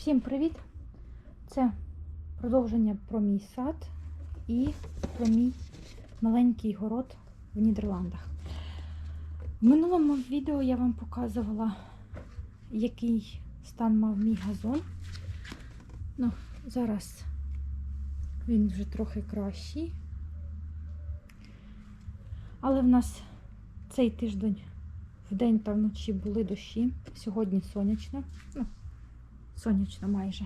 Всім привіт! Це продовження про мій сад і про мій маленький город в Нідерландах. В минулому відео я вам показувала, який стан мав мій газон. Ну, зараз він вже трохи кращий. Але в нас цей тиждень вдень та вночі були дощі. Сьогодні сонячно. Ну, сонячно майже.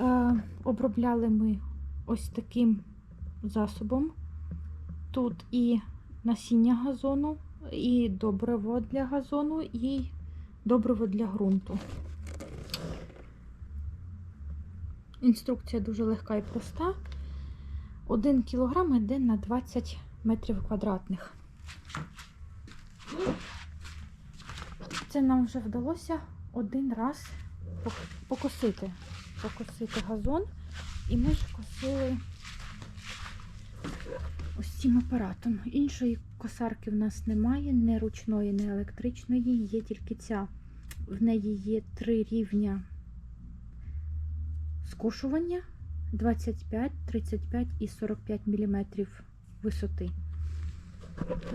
Е, обробляли ми ось таким засобом. Тут і насіння газону, і добриво для газону, і добриво для ґрунту. Інструкція дуже легка і проста. 1 кг йде на 20 метрів квадратних. Це нам вже вдалося один раз покосити. Покосити газон. І ми ж косили ось цим апаратом. Іншої косарки в нас немає, не ручної, не електричної, є тільки ця. В неї є три рівня скошування 25, 35 і 45 мм висоти.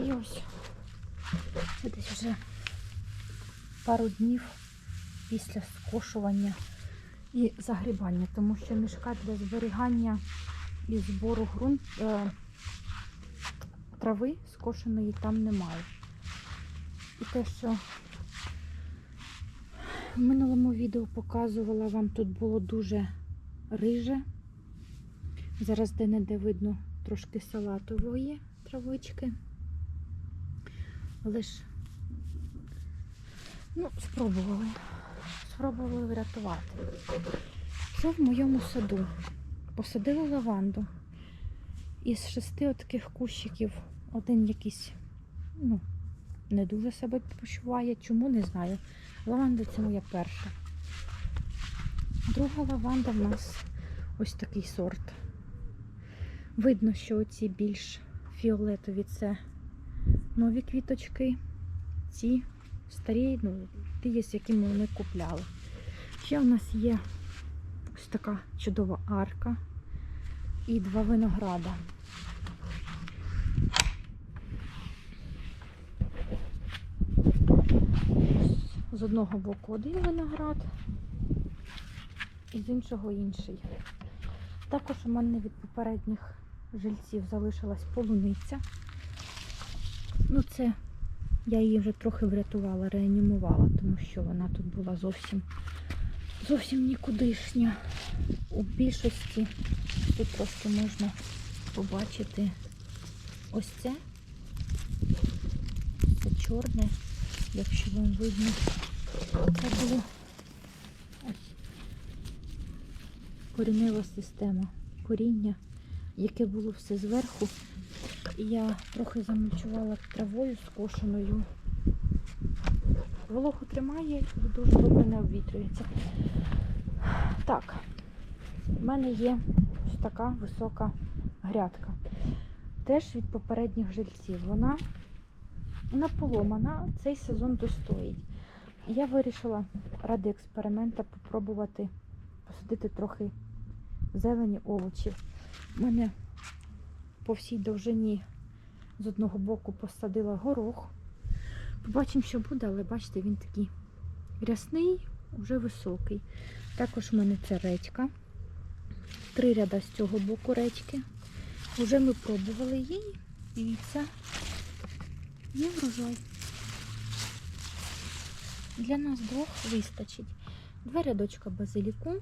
І ось це десь вже пару днів після скошування і загрібання, тому що мішка для зберігання і збору ґрунт, е, трави скошеної там немає. І те, що в минулому відео показувала вам, тут було дуже риже. Зараз де-не-де видно трошки салатової травички. Але ж, ну, спробували. Спробували врятувати. Що в моєму саду? Посадила лаванду. Із шести таких кущиків один якийсь, ну, не дуже себе почуває. Чому, не знаю. Лаванда це моя перша. Друга лаванда в нас ось такий сорт. Видно, що оці більш фіолетові це нові квіточки, ці старі, ну, ті, з якими ми купляли. Ще в нас є ось така чудова арка і два винограда. З одного боку один виноград, і з іншого інший. Також у мене від попередніх жильців залишилась полуниця. Ну, це я її вже трохи врятувала, реанімувала, тому що вона тут була зовсім зовсім нікудишня. У більшості тут трошки можна побачити ось це. Це чорне, якщо вам видно. Це було ось корінева система, коріння, яке було все зверху. Я трохи замульчувала травою скошеною. Вологу тримає і дуже добре не обвітрюється. Так, в мене є ось така висока грядка. Теж від попередніх жильців. Вона, вона поломана, цей сезон достоїть. Я вирішила ради експеримента попробувати посадити трохи зелені овочів. У мене по всій довжині з одного боку посадила горох. Побачимо, що буде, але бачите, він такий рясний, вже високий. Також в мене це редька. Три ряда з цього боку редьки. Вже ми пробували її. Дивіться, є врожай. Для нас двох вистачить. Два рядочка базиліку.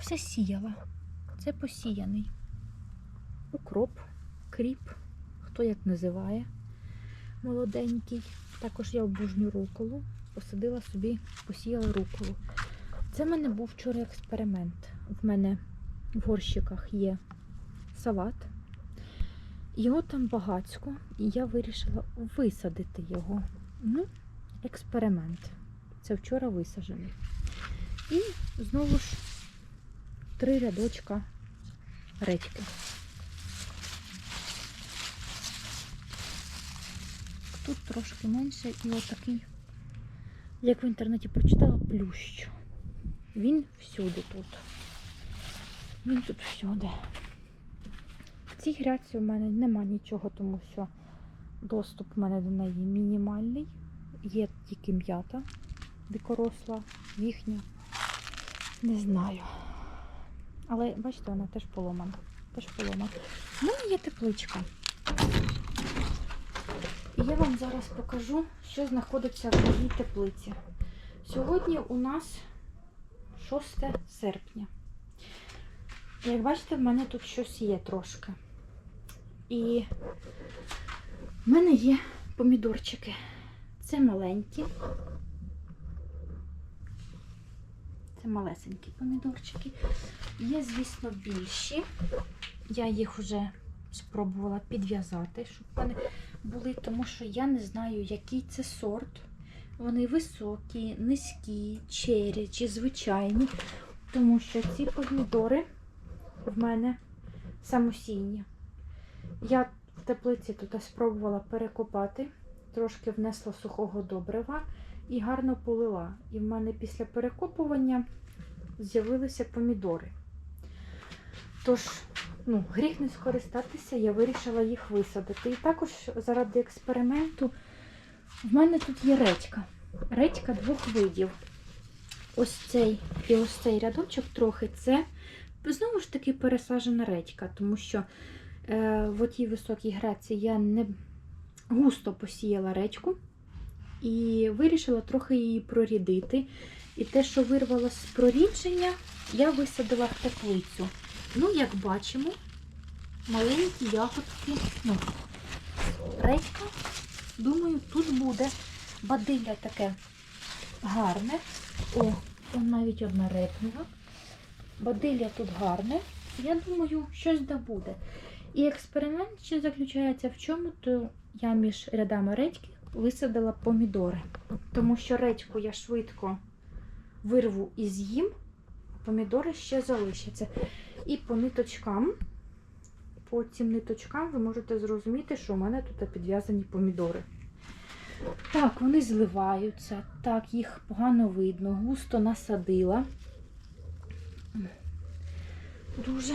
Все сіяла. Це посіяний. Укроп, кріп, хто як називає молоденький. Також я обожнюю руколу. Посадила собі, посіяла руколу. Це в мене був вчора експеримент. В мене в горщиках є салат. Його там багацько, і я вирішила висадити його. Ну, експеримент. Це вчора висаджений. І знову ж три рядочка редьки. Тут трошки менше і отакий, як в інтернеті прочитала, плющ. Він всюди тут. Він тут всюди. В цій грядці у мене нема нічого, тому що доступ у мене до неї мінімальний. Є тільки м'ята дикоросла, їхня. Не знаю. Але бачите, вона теж поломана. Теж поломана. У мене є тепличка. І я вам зараз покажу, що знаходиться в моїй теплиці. Сьогодні у нас 6 серпня. Як бачите, в мене тут щось є трошки. І в мене є помідорчики. Це маленькі. Це малесенькі помідорчики. Є, звісно, більші. Я їх вже спробувала підв'язати, щоб вони були, тому що я не знаю, який це сорт. Вони високі, низькі, чері чи звичайні. Тому що ці помідори в мене самосійні. Я в теплиці тут спробувала перекопати, трошки внесла сухого добрива і гарно полила. І в мене після перекопування з'явилися помідори. Тож, ну, гріх не скористатися, я вирішила їх висадити. І також заради експерименту в мене тут є редька. Редька двох видів. Ось цей і ось цей рядочок трохи це знову ж таки пересаджена редька, тому що е, в отій високій граці я не густо посіяла редьку і вирішила трохи її прорідити. І те, що вирвало з прорідження, я висадила в теплицю. Ну, як бачимо, маленькі ягодки. Ну, редька, думаю, тут буде бадилля таке гарне. О, там навіть одна репнула. Бадилля тут гарне. Я думаю, щось да буде. І експеримент ще заключається в чому, то я між рядами редьки висадила помідори. Тому що редьку я швидко вирву і з'їм, помідори ще залишаться. І по ниточкам, по цим ниточкам ви можете зрозуміти, що у мене тут підв'язані помідори. Так, вони зливаються, так, їх погано видно, густо насадила. Дуже,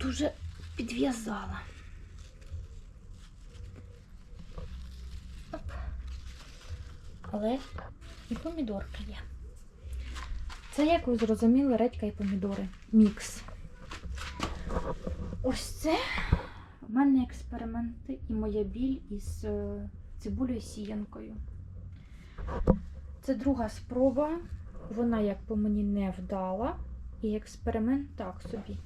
дуже підв'язала. Але і помідорки є. Це, як ви зрозуміли, редька і помідори. Мікс. Ось це в мене експерименти і моя біль із е, цибулею сіянкою. Це друга спроба. Вона, як по мені, не вдала. І експеримент так собі.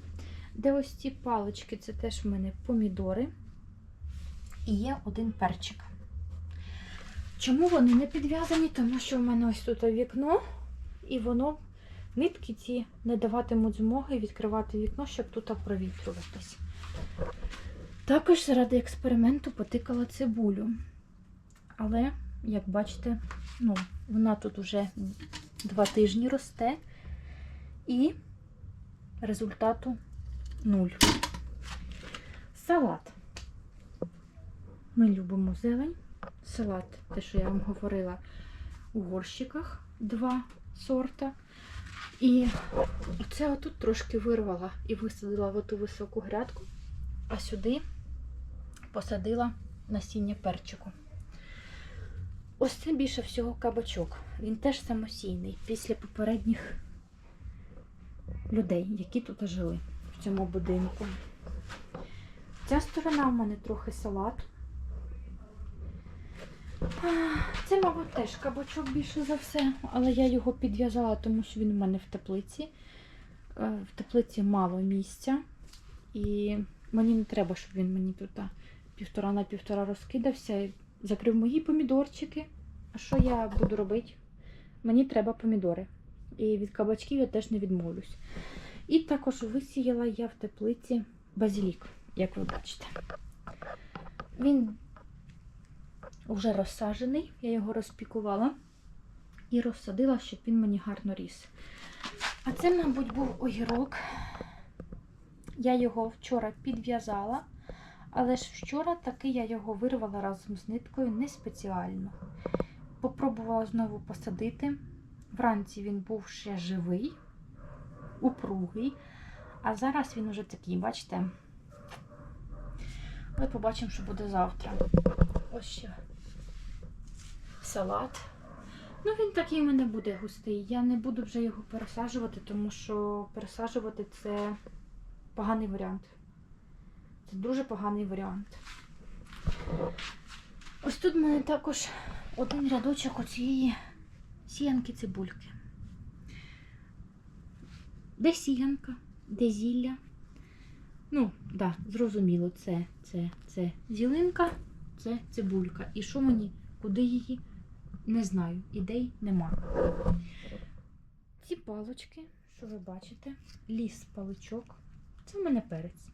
Де ось ці палички, це теж в мене помідори. І є один перчик. Чому вони не підв'язані? Тому що в мене ось тут вікно, і воно нитки ці не даватимуть змоги відкривати вікно, щоб тут провітрюватись. Також заради експерименту потикала цибулю. Але, як бачите, ну, вона тут уже два тижні росте, і результату нуль. Салат. Ми любимо зелень. Салат, те, що я вам говорила, у горщиках два сорта. І оце отут трошки вирвала і висадила в оту високу грядку, а сюди посадила насіння перчику. Ось це більше всього кабачок. Він теж самосійний після попередніх людей, які тут жили в цьому будинку. Ця сторона в мене трохи салат. Це, мабуть, теж кабачок більше за все, але я його підв'язала, тому що він у мене в теплиці. Е, В теплиці мало місця. І мені не треба, щоб він мені тут півтора на півтора розкидався закрив мої помідорчики. А що я буду робити? Мені треба помідори. І від кабачків я теж не відмовлюсь. І також висіяла я в теплиці базилік, як ви бачите. Він вже розсаджений, я його розпікувала і розсадила, щоб він мені гарно ріс. А це, мабуть, був огірок. Я його вчора підв'язала, але ж вчора таки я його вирвала разом з ниткою не спеціально. Попробувала знову посадити. Вранці він був ще живий, упругий, а зараз він уже такий, бачите? Ми побачимо, що буде завтра. Ось ще салат. Ну, він такий в мене буде густий. Я не буду вже його пересаджувати, тому що пересаджувати це поганий варіант. Це дуже поганий варіант. Ось тут в мене також один рядочок оцієї сіянки цибульки. Де сіянка, де зілля. Ну, так, да, зрозуміло, це, це, це зілинка, це цибулька. І що мені, куди її? Не знаю, ідей нема. Ці палочки, що ви бачите, ліс паличок. Це в мене перець.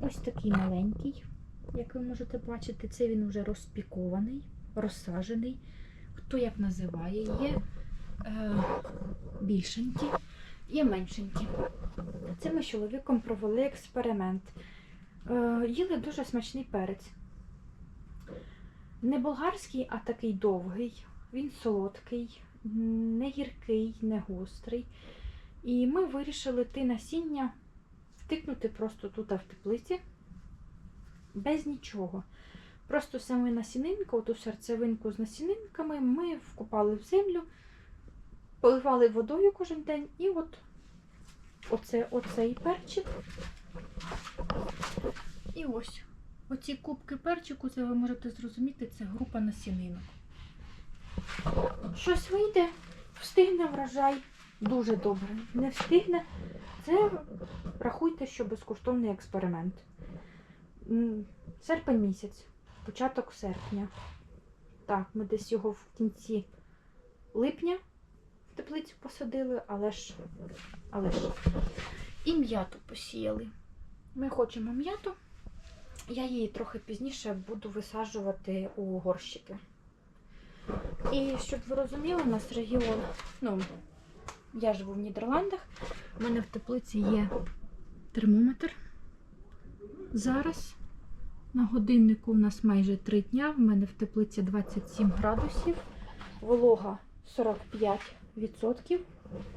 Ось такий маленький, як ви можете бачити, це він вже розпікований, розсаджений. Хто як називає, є е, більшенькі, є меншенькі. Це ми з чоловіком провели експеримент. Е, їли дуже смачний перець. Не болгарський, а такий довгий. Він солодкий, не гіркий, не гострий. І ми вирішили ти насіння втикнути просто тут в теплиці без нічого. Просто саме насінинка, оту серцевинку з насінинками ми вкопали в землю, поливали водою кожен день і от оце, оцей перчик. І ось. Оці кубки перчику, це ви можете зрозуміти, це група насінинок. Щось вийде, встигне врожай дуже добре. Не встигне. Це рахуйте, що безкоштовний експеримент. Серпень місяць, початок серпня. Так, ми десь його в кінці липня в теплицю посадили, але ж, але ж. І м'яту посіяли. Ми хочемо м'яту. Я її трохи пізніше буду висаджувати у горщики. І щоб ви розуміли, у нас регіон, ну, я живу в Нідерландах, у мене в теплиці є термометр. Зараз на годиннику у нас майже 3 дня, в мене в теплиці 27 градусів, волога 45%.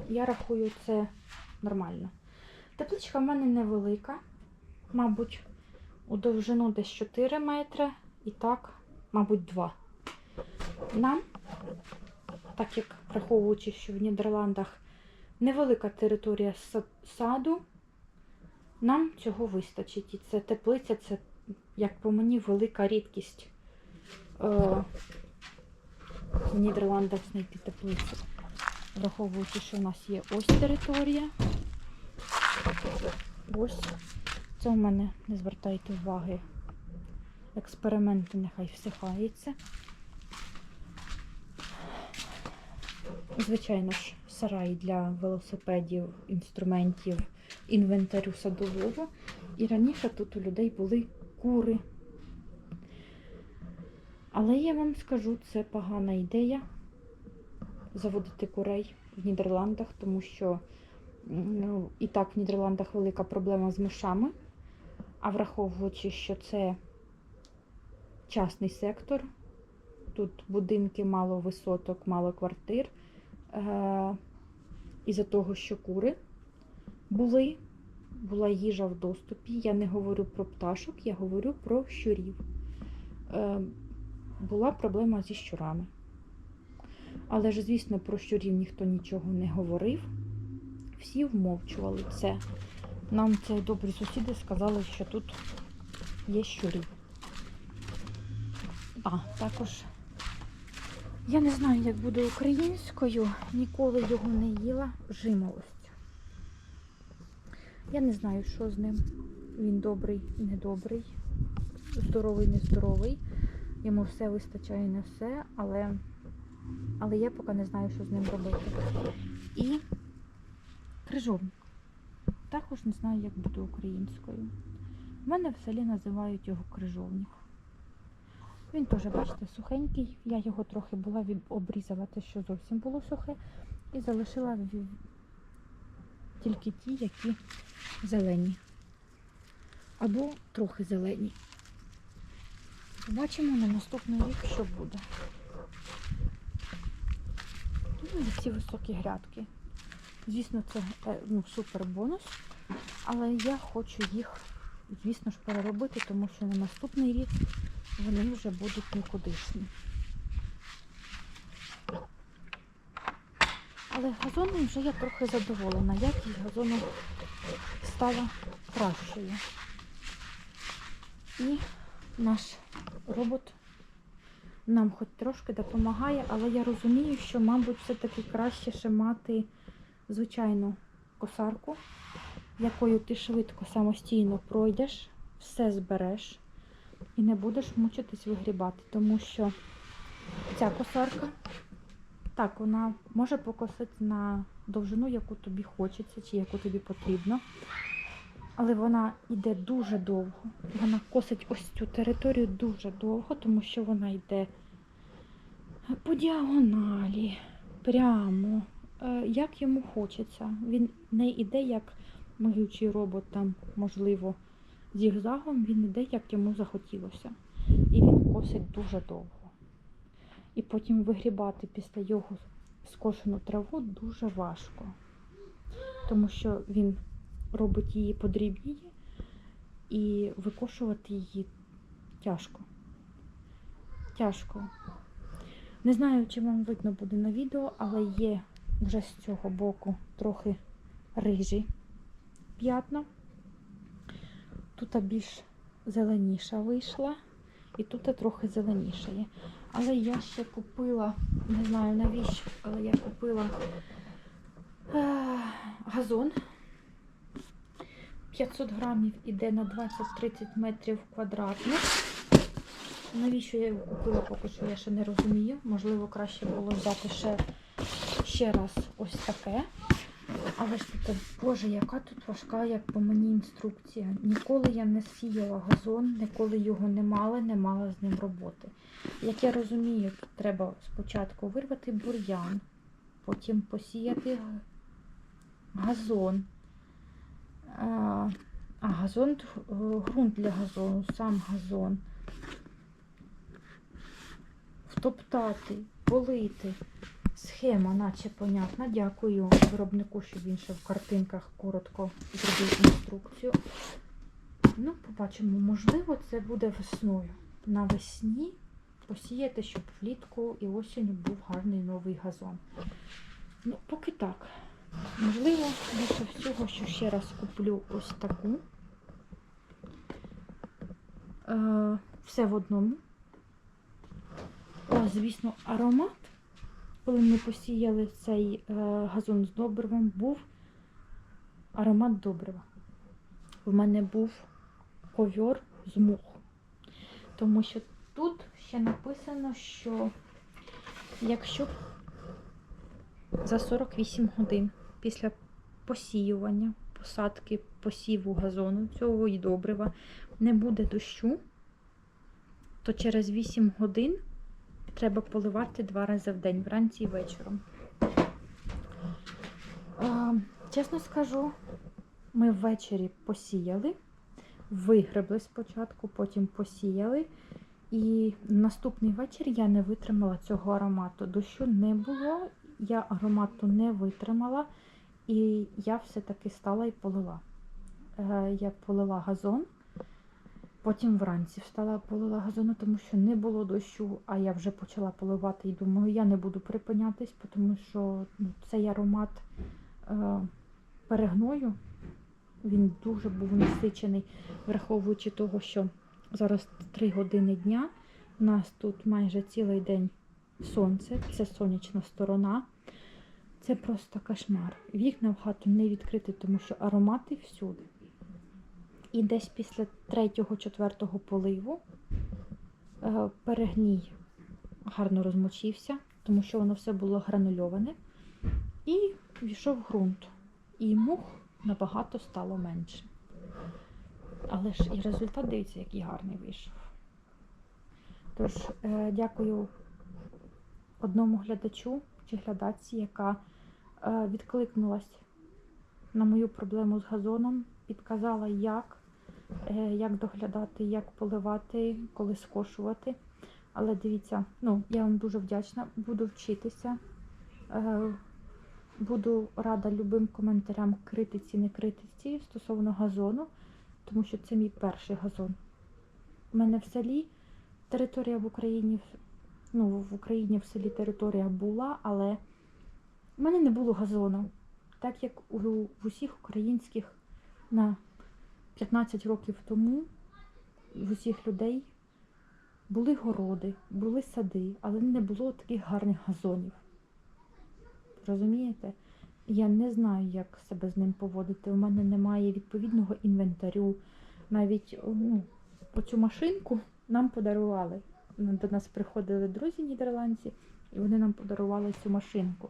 Я рахую це нормально. Тепличка в мене невелика, мабуть, у довжину десь 4 метри і так, мабуть, 2. Нам, так як враховуючи, що в Нідерландах невелика територія саду, нам цього вистачить. І це теплиця, це, як по мені, велика рідкість е, в Нідерландах знайти теплицю. Враховуючи, що у нас є ось територія. Ось. Це у мене, не звертайте уваги, експерименти нехай всихається. Звичайно ж, сарай для велосипедів, інструментів, інвентарю садового. І раніше тут у людей були кури. Але я вам скажу, це погана ідея заводити курей в Нідерландах, тому що ну, і так в Нідерландах велика проблема з мишами. А враховуючи, що це частний сектор, тут будинки мало висоток, мало квартир. Е, із-за того, що кури були, була їжа в доступі. Я не говорю про пташок, я говорю про щурів. Е, була проблема зі щурами. Але ж, звісно, про щурів ніхто нічого не говорив. Всі вмовчували це. Нам це добрі сусіди сказали, що тут є щурі. А, також я не знаю, як буде українською, ніколи його не їла жимолость. Я не знаю, що з ним. Він добрий, недобрий, здоровий, нездоровий. Йому все вистачає на все, але, але я поки не знаю, що з ним робити. І крижовник. Також не знаю, як буде українською. У мене в селі називають його крижовник. Він теж, бачите, сухенький. Я його трохи була обрізала те, що зовсім було сухе, і залишила тільки ті, які зелені. Або трохи зелені. Побачимо на наступний рік, що буде. І ці високі грядки. Звісно, це е, ну, супер бонус, але я хочу їх, звісно ж, переробити, тому що на наступний рік вони вже будуть нікудишні. Але газоном вже я трохи задоволена. Якість газону стала кращою. І наш робот нам хоч трошки допомагає, але я розумію, що, мабуть, все-таки краще ще мати звичайну косарку, якою ти швидко самостійно пройдеш, все збереш і не будеш мучитись вигрібати, тому що ця косарка, так, вона може покосити на довжину, яку тобі хочеться, чи яку тобі потрібно. Але вона йде дуже довго. Вона косить ось цю територію дуже довго, тому що вона йде по діагоналі, прямо, як йому хочеться. Він не йде як миючий робот, там, можливо, зігзагом, він йде, як йому захотілося. І він косить дуже довго. І потім вигрібати після його скошену траву дуже важко, тому що він робить її подрібніє і викошувати її тяжко. Тяжко. Не знаю, чи вам видно буде на відео, але є вже з цього боку трохи рижі п'ятна. Тут більш зеленіша вийшла, і тут трохи зеленіша є. Але я ще купила, не знаю навіщо, але я купила е, газон. 500 грамів іде на 20-30 метрів квадратних. Навіщо я його купила, поки що я ще не розумію. Можливо, краще було взяти ще, ще раз ось таке. Але ж тут, боже, яка тут важка, як по мені інструкція. Ніколи я не сіяла газон, ніколи його не мала, не мала з ним роботи. Як я розумію, треба спочатку вирвати бур'ян, потім посіяти газон. А, газон, ґрунт для газону, сам газон. Втоптати, полити. Схема, наче понятна. Дякую виробнику, що він ще в картинках коротко зробив інструкцію. Ну, побачимо, можливо, це буде весною. Навесні посіяти, щоб влітку і осінню був гарний новий газон. Ну, поки так. Можливо, більше всього, що ще раз куплю ось таку. Е, все в одному. О, звісно, аромат. Коли ми посіяли цей е, газон з добривом, був аромат добрива. У мене був ковьор з мух. Тому що тут ще написано, що якщо за 48 годин після посіювання, посадки, посіву газону цього і добрива не буде дощу, то через 8 годин треба поливати два рази в день, вранці і вечором. Чесно скажу, ми ввечері посіяли, вигребли спочатку, потім посіяли. І наступний вечір я не витримала цього аромату. Дощу не було, я аромату не витримала, і я все-таки стала і полила. Е, Я полила газон, потім вранці встала полила газону, тому що не було дощу, а я вже почала поливати і думаю, я не буду припинятись, тому що ну, цей аромат е, перегною, він дуже був насичений, враховуючи того, що зараз 3 години дня. У нас тут майже цілий день сонце, це сонячна сторона. Це просто кошмар. Вікна в хату не відкриті, тому що аромати всюди. І десь після третього-четвертого поливу е, перегній гарно розмочився, тому що воно все було гранульоване. І війшов ґрунт. І мух набагато стало менше. Але ж і результат, дивіться, який гарний вийшов. Тож, е, дякую одному глядачу чи глядачці, яка е, відкликнулась на мою проблему з газоном, підказала, як як доглядати, як поливати, коли скошувати. Але дивіться, ну, я вам дуже вдячна, буду вчитися. Е, Буду рада любим коментарям критиці, не критиці стосовно газону, тому що це мій перший газон. У мене в селі територія в Україні, ну, в Україні в селі територія була, але в мене не було газону. Так як у, в усіх українських на 15 років тому в усіх людей були городи, були сади, але не було таких гарних газонів. Розумієте? Я не знаю, як себе з ним поводити. У мене немає відповідного інвентарю. Навіть ну, оцю машинку нам подарували. До нас приходили друзі нідерландці, і вони нам подарували цю машинку.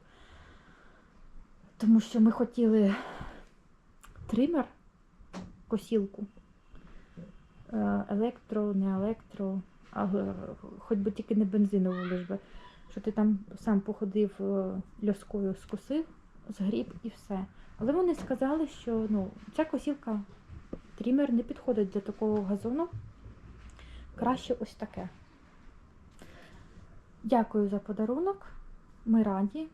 Тому що ми хотіли тример, косілку, е, електро, не електро, а хоч би тільки не бензинову лиш би. Що ти там сам походив е, льоскою скосив, згріб і все. Але вони сказали, що ну, ця косілка трімер не підходить для такого газону. Краще ось таке. Дякую за подарунок. Ми раді.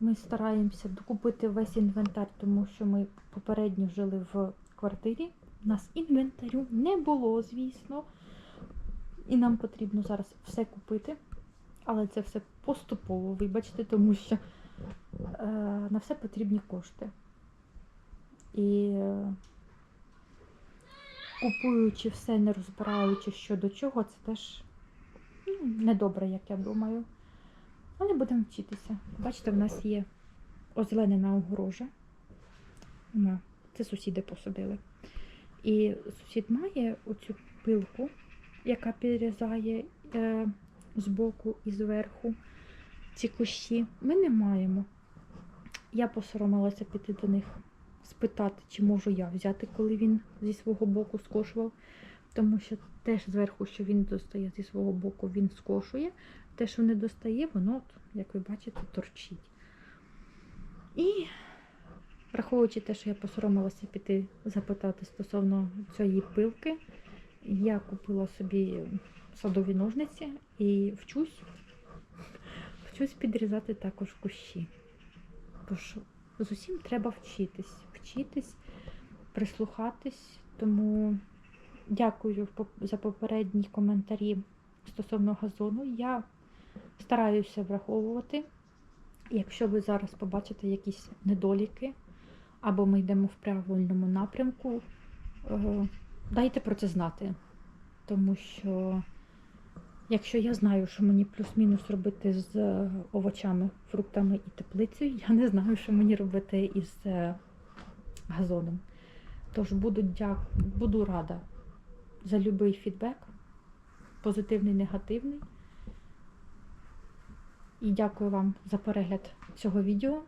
Ми стараємося докупити весь інвентар, тому що ми попередньо жили в квартирі. У нас інвентарю не було, звісно. І нам потрібно зараз все купити. Але це все поступово, вибачте, тому що е, на все потрібні кошти. І е, купуючи все, не розбираючи що до чого, це теж ну, недобре, як я думаю. Але будемо вчитися. Бачите, в нас є озеленена огорожа. Це сусіди посадили. І сусід має оцю пилку, яка підрізає е, збоку і зверху ці кущі. Ми не маємо. Я посоромилася піти до них, спитати, чи можу я взяти, коли він зі свого боку скошував. Тому що теж зверху, що він достає зі свого боку, він скошує. Те, що не достає, воно, як ви бачите, торчить. І враховуючи те, що я посоромилася піти запитати стосовно цієї пилки, я купила собі садові ножниці і вчусь, вчусь підрізати також кущі. Тож з усім треба вчитись, вчитись, прислухатись. Тому дякую за попередні коментарі стосовно газону. Я стараюся враховувати. Якщо ви зараз побачите якісь недоліки, або ми йдемо в правильному напрямку, е, дайте про це знати. Тому що, якщо я знаю, що мені плюс-мінус робити з е, овочами, фруктами і теплицею, я не знаю, що мені робити із е, газоном. Тож буду, дяк... буду рада за будь-який фідбек, позитивний, негативний. І дякую вам за перегляд цього відео.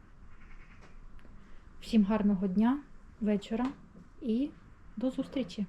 Всім гарного дня, вечора і до зустрічі!